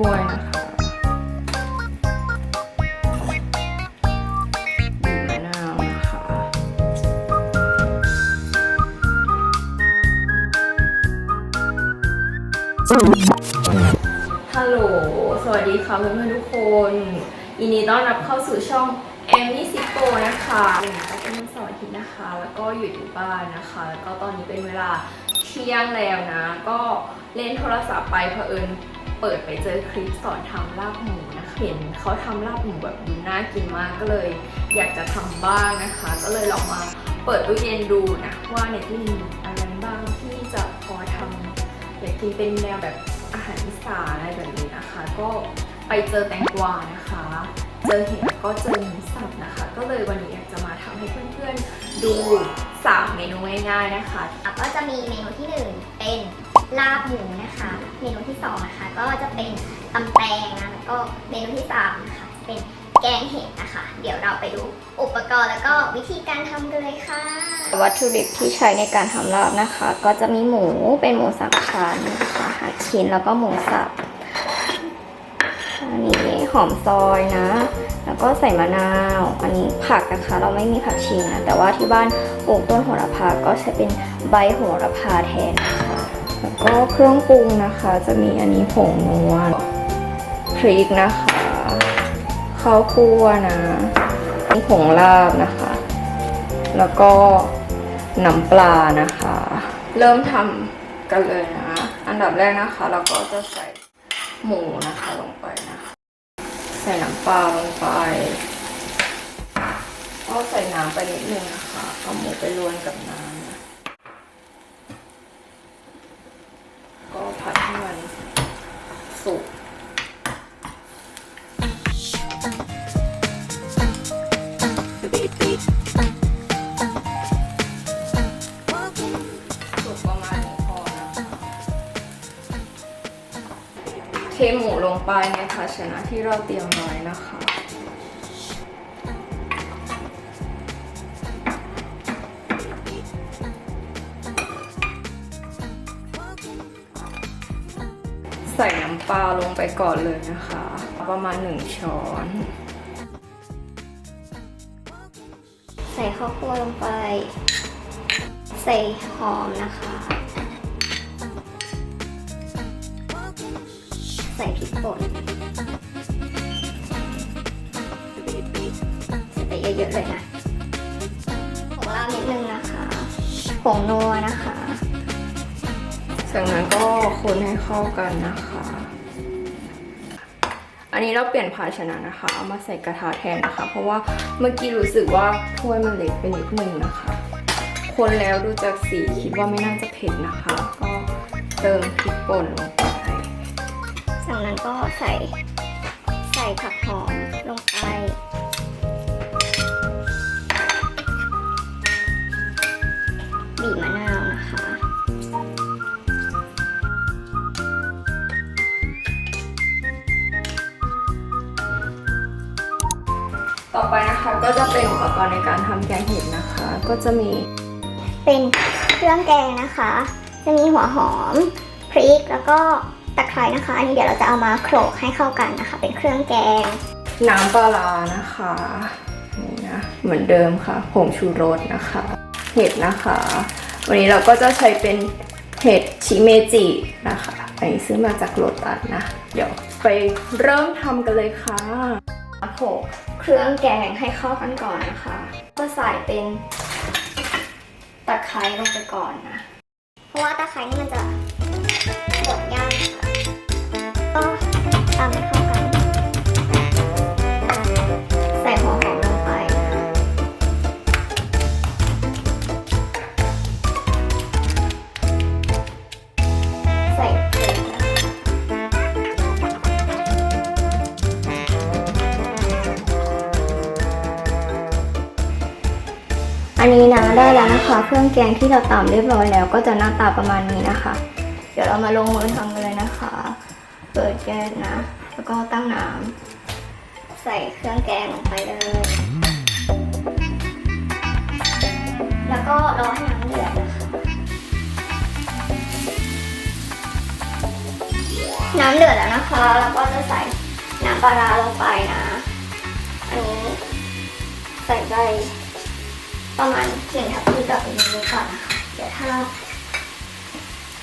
ด้วยนะคะบีบมะนาวนะคะ ฮัลโหล สวัสดีค่ะเพื่อนๆทุกคนยินดีต้อนรับเข้าสู่ช่องแอมมี่ซิโกนะคะก็เป็นวันเสาร์อาทิตย์นะคะ แล้วก็อยู่ที่บ้านนะคะ แล้วก็ตอนนี้เป็นเวลา เที่ยงแล้วนะ ก็เล่นโทรศัพท์ไปเผอิญเปิดไปเจอคลิปสอนทำลาบหมูนะคะเห็นเขาทำลาบหมูแบบดูน่ากินมากก็เลย อยากจะทำบ้างนะคะ ก็เลยลองมาเปิดตู้เย็นดูนะว่าในตู้เย็นมีอะไรบ้างที่จะพอทำอยากกินเป็นแนวแบบอาหารอีสานอะไรแบบนี้นะคะ ก็ไปเจอแตงกวานะคะ เจอเห็ดแล้วก็เจอหมูสับนะคะ ก็เลยวันนี้อยากจะมาทำให้เพื่อนๆ ดูสามเมนูง่ายๆนะคะแล้วก็จะมีเมนูที่หนึ่งเป็นลาบหมูนะคะ เมนูที่สองนะคะ ก็จะเป็นตำแตงนะแล้วก็เมนูที่สามนะคะจะเป็นแกงเห็ดนะคะ เดี๋ยวเราไปดูอุปกรณ์แล้วก็วิธีการทำกันเลยค่ะ วัตถุดิบที่ใช้ในการทำลาบนะคะ ก็จะมีหมูเป็นหมูสับชั้นนะคะหักชิ้นแล้วก็หมูสับอันนี้ หอมซอยนะ แล้วก็ใส่มะนาว อันนี้ผักนะคะ เราไม่มีผักชีนะ แต่ว่าที่บ้านปลูกต้นโหระพาก็ใช้เป็นใบโหระพาแทนนะคะแล้วก็เครื่องปรุงนะคะ จะมีอันนี้ผงนัวพริกนะคะข้าวคั่วนะนี่ผงลาบนะคะ แล้วก็น้ำปลานะคะ เริ่มทำกันเลยนะ อันดับแรกนะคะ เราก็จะใส่หมูนะคะลงไปนะคะ ใส่น้ำปลาลงไปก็ใส่น้ำไปนิดนึงนะคะเอาหมูไปรวนกับน้ำก็ผัดให้มันสุกสุก ไปในภาชนะที่เราเตรียมไว้นะคะ ใส่น้ำปลาลงไปก่อนเลยนะคะ ประมาณ 1 ช้อน ใส่ข้าวคั่วลงไป ใส่หอมนะคะ ส่พริกป่นใส่ไปเยอะๆเลยนะผงลาบนิดนึงนะคะผงนัวนะคะจากนั้นก็คนให้เข้ากันนะคะ อันนี้เราเปลี่ยนภาชนะนะคะ เอามาใส่กระทะแทนนะคะ เพราะว่าเมื่อกี้รู้สึกว่าถ้วยมันเล็กไปนิดนึงนะคะ คนแล้วดูจากสีคิดว่าไม่น่าจะเผ็ดนะคะ ก็เติมพริกป่นลง จากนั้นก็ใส่ใส่ผักหอมลงไป บีบมะนาวนะคะ ต่อไปนะคะก็จะเป็นอุปกรณ์ในการทำแกงเห็ดนะคะ ก็จะมีเป็นเครื่องแกงนะคะ จะมีหัวหอมพริกแล้วก็ ตะไคร้นะคะ อันนี้เดี๋ยวเราจะเอามาโขลกให้เข้ากันนะคะ เป็นเครื่องแกง น้ำปลาร้านะคะนี่นะเหมือนเดิมค่ะผงชูรสนะคะ เห็ดนะคะ วันนี้เราก็จะใช้เป็นเห็ดชิเมจินะคะอันนี้ซื้อมาจากโลตัสนะ เดี๋ยวไปเริ่มทำกันเลยค่ะโขลกเครื่องแกงให้เข้ากันก่อนนะคะ ก็ใส่เป็นตะไคร้ลงไปก่อนนะ เพราะว่าตะไคร้นี่มันจะบดยากค่ะ ก็ตำให้เข้ากัน ใส่หัวหอมลงไปนะใส่เกลืออันนี้นะได้แล้วนะคะ เครื่องแกงที่เราตำเรียบร้อยแล้ว ก็จะหน้าตาประมาณนี้นะคะ เดี๋ยวเรามาลงมือทำกันเลยนะ ปิดแก๊สนะ แล้วก็ตั้งน้ำใส่เครื่องแกงลงไปเลย แล้วก็รอให้น้ำเดือดนะคะน้ำเดือดแล้วนะคะ แล้วก็จะใส่น้ำปลาราลงไปนะ อันนี้ใส่ไปประมาณเข่งทับพีกับอันนี้ก่อนนะคะ เดี๋ยวถ้า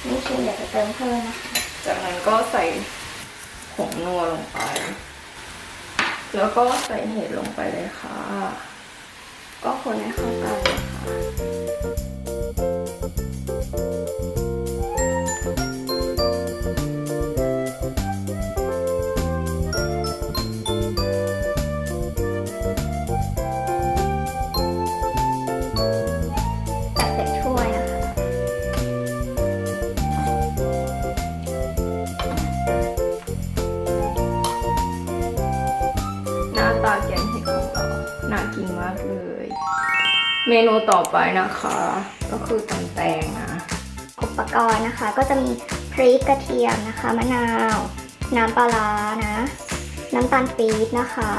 ไม่เค็มเดี๋ยวจะเติมเพิ่มนะคะ จากนั้นก็ใส่ ผงนัวลงไป แล้วก็ใส่เห็ดลงไปเลยค่ะ ก็คนให้เข้ากันนะคะ เมนูต่อไปนะคะ ก็คือตำแตงนะอุปกรณ์นะคะก็จะมีพริกกระเทียมนะคะ มะนาว น้ำปลาร้านะ น้ำตาลปี๊บนะคะ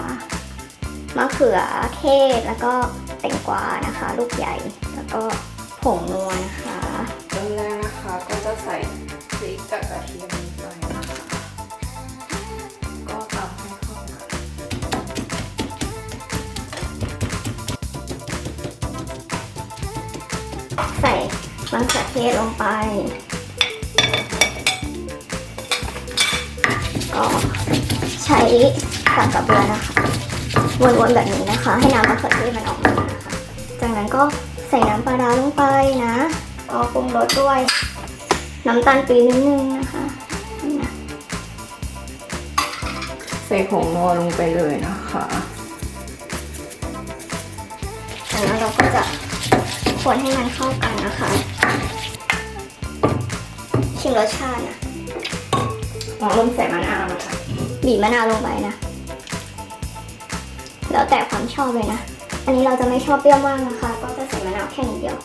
มะเขือเทศแล้วก็แตงกวานะคะ ลูกใหญ่แล้วก็ผงนัวนะคะเริ่มแรกนะคะก็จะใส่พริกกับกระเทียม มะเขือเทศลงไป ก็ใช้สากกระเบือนะคะวนๆแบบนี้นะคะ ให้น้ำมะเขือเทศมันออกมานะคะ จากนั้นก็ใส่น้ำปลาร้าลงไปนะก็ปรุงรสด้วย น้ำตาลปี๊บนิดนึงนะคะนี่นะใส่ผงนัวลงไปเลยนะคะ จากนั้นเราก็จะ คนให้มันเข้ากันนะคะ ชิมรสชาตินะอ๋อเริ่มใส่มะนาวนะคะบีบมะนาวลงไปนะ แล้วแต่ความชอบเลยนะ อันนี้เราจะไม่ชอบเปรี้ยวมากนะคะ ก็จะใส่มะนาวแค่นิดเดียว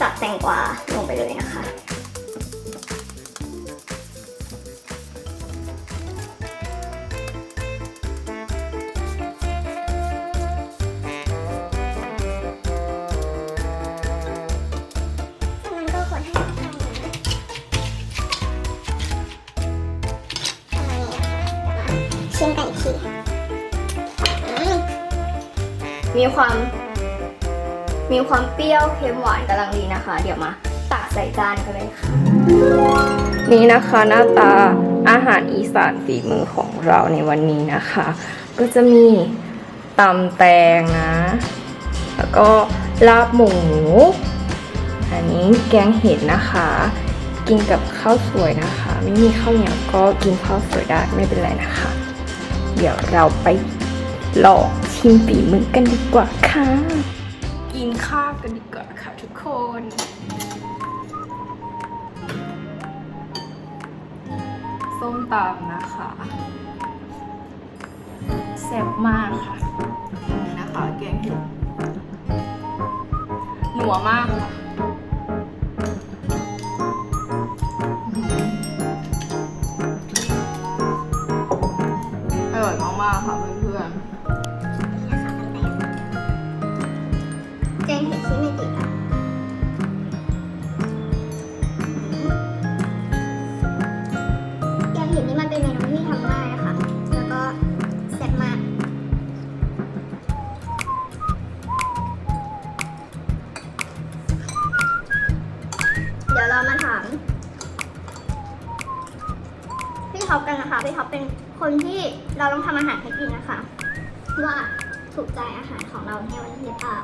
สับแตงกวาลงไปเลยนะคะ มีความ มีความเปรี้ยวเค็มหวานกำลังดีนะคะ เดี๋ยวมาตักใส่จานกันเลยค่ะ นี่นะคะหน้าตาอาหารอีสานฝีมือของเราในวันนี้นะคะ ก็จะมีตำแตงนะ แล้วก็ลาบหมู อันนี้แกงเห็ดนะคะ กินกับข้าวสวยนะคะ ไม่มีข้าวเหนียวก็กินข้าวสวยได้ไม่เป็นไรนะคะ เดี๋ยวเราไปลอง ชิมฝีมือกันดีกว่าค่ะ กินข้าวกันดีกว่าค่ะทุกคนส้มตำนะคะแซ่บมากค่ะ นี่นะคะแกงเห็ดหนัวมากค่ะอร่อยมากๆค่ะเพื่อน ถูกใจอาหารของเราในวันนี้หรือเปล่า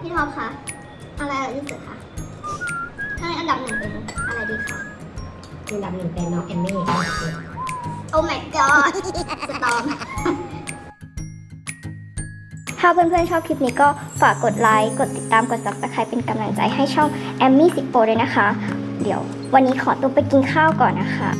พี่ท็อปคะ อะไรอร่อยที่สุดคะถ้าในอันดับหนึ่งเป็นอะไรดีคะ อันดับหนึ่งเป็นน้องแอมมี่โอ้ my god สตอมถ้าเพื่อนๆชอบคลิปนี้ก็ฝากกดไลค์ กดติดตาม กด subscribe เป็นกำลังใจให้ช่อง a m m y สิโปด้วยนะคะ เดี๋ยววันนี้ขอตัวไปกินข้าวก่อนนะคะ